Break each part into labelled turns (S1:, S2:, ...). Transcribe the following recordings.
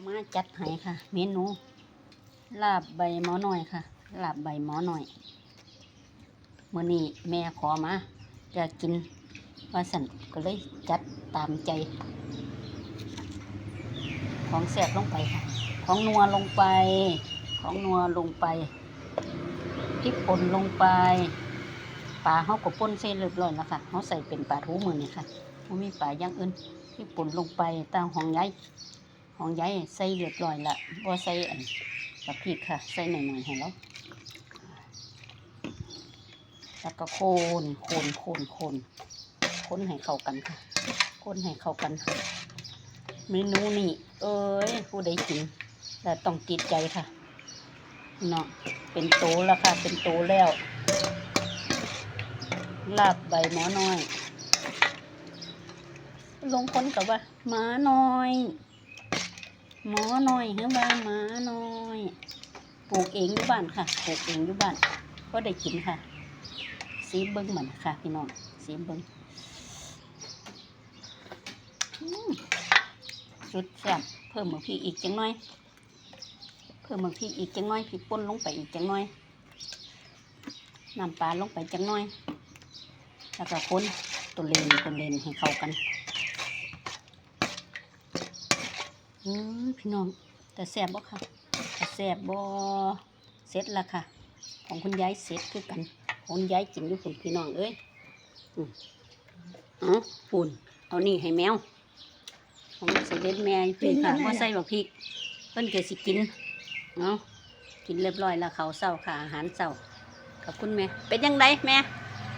S1: เอามาจัดให้ค่ะ เมนูลาบใบหมอหน่อยค่ะ ลาบใบหมอหน่อยมื่อนี้แม่ขอมาจะกินว่าสันก็เลยจัดตามใจ ของแสบลงไปค่ะ ของนัวลงไป ของนัวลงไปพริกป่นลงไปปลาเขาก็ป่นเส้นเรียบร้อยแล้วค่ะเขาใส่เป็นปลาทูมือนี่ค่ะไม่มีปลาย่างอื่นพริกป่นลงไปตามห้องใหญ่ ห้องใหญ่ใส่เรียบร้อยละบ่ใส่อันกับพริกค่ะ ใส่หน่อยๆให้แล้วแล้วก็โคนโคนโคนโคนคนให้เข้ากันค่ะ คนให้เข้ากัน เมนูนี่ เอ้ย ผู้ใดกินแต่ต้องติดใจค่ะเนาะเป็นโตแล้วค่ะ เป็นโตแล้ว ลาบใบหมอน้อย ลงคนกับว่าหมาน้อย หมอหน้อยเฮ้ยว่าหมาหน้อยปลูกเองอยู่บ้านค่ะปลูกเองอยู่บ้านก็ได้กินค่ะสีเบิ้งเหมือนค่ะ พี่น้องสีเบิ้งสุดแซ่บเพิ่มหมึกพริกอีกจังน้อย เพิ่มหมึกพริกอีกจังน้อยพริกป่นลงไปอีกจังน้อยน้ำปลาลงไปจังน้อย แล้วก็คนตัวเลนตัวเลนให้เข้ากัน อืมพี่น้อง แต่แซ่บบ่ค่ะแต่แซ่บบ่เสร็จแล้วค่ะ ของคุณยายเสร็จคือกันของคุณยายกินอยู่คุณพี่น้องเอ้ยอืมเอาปุ่นเอานี่ให้แมวของเสด็จแม่พี่ค่ะว่าใส่บักพริกเพิ่นเกิดสิกินเนาะกินเรียบร้อยแล้วเขาวเศร้าค่ะอาหารเศร้าขอบคุณแม่ เป็นยังไงแม่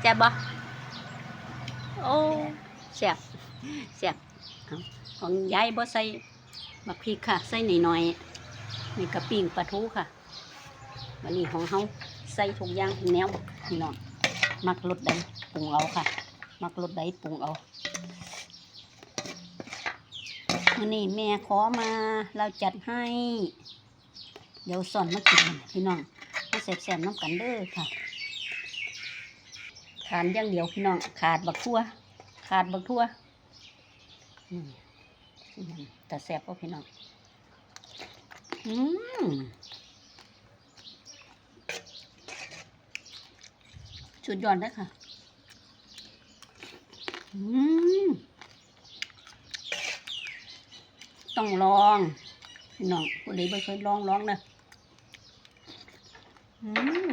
S1: แซ่บบ่โอ้แซ่บแซ่บเอาของยายบ่ใส่ บักพริกค่ะ ใส่หน่อยๆนี่กระปิ่งปลาทูค่ะวันนี้ของเฮาใส่ทุกอย่างแนวพี่น้องมักรสใดปรุงเอาค่ะ มักรสใดปรุงเอาวันนี้แม่ขอมาเราจัดให้ เดี๋ยวสอนมากินพี่น้องมาแสบๆน้ำกันเด้อค่ะขาดอย่างเดียวพี่น้องขาดบักทั่ว ขาดบักทั่วอืม แต่แสบก็พี่น้องอืมสุดยอดเลยค่ะ อืม ต้องลองพี่น้องผู้ใดไม่เคยลองลองนะอืม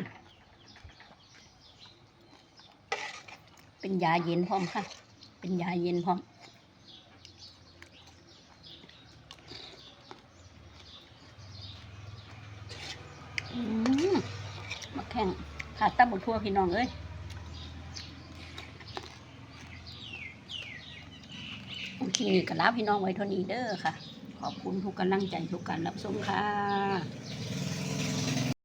S1: เป็นยาเย็นพร้อมค่ะ เป็นยาเย็นพร้อมอืม แข่งขาดตับบกทั่วพี่น้องเอ้ยโอเคก็ลาพี่น้องไว้เท่านี้เด้อค่ะ ขอบคุณทุกกำลังใจทุกการรับชมค่ะ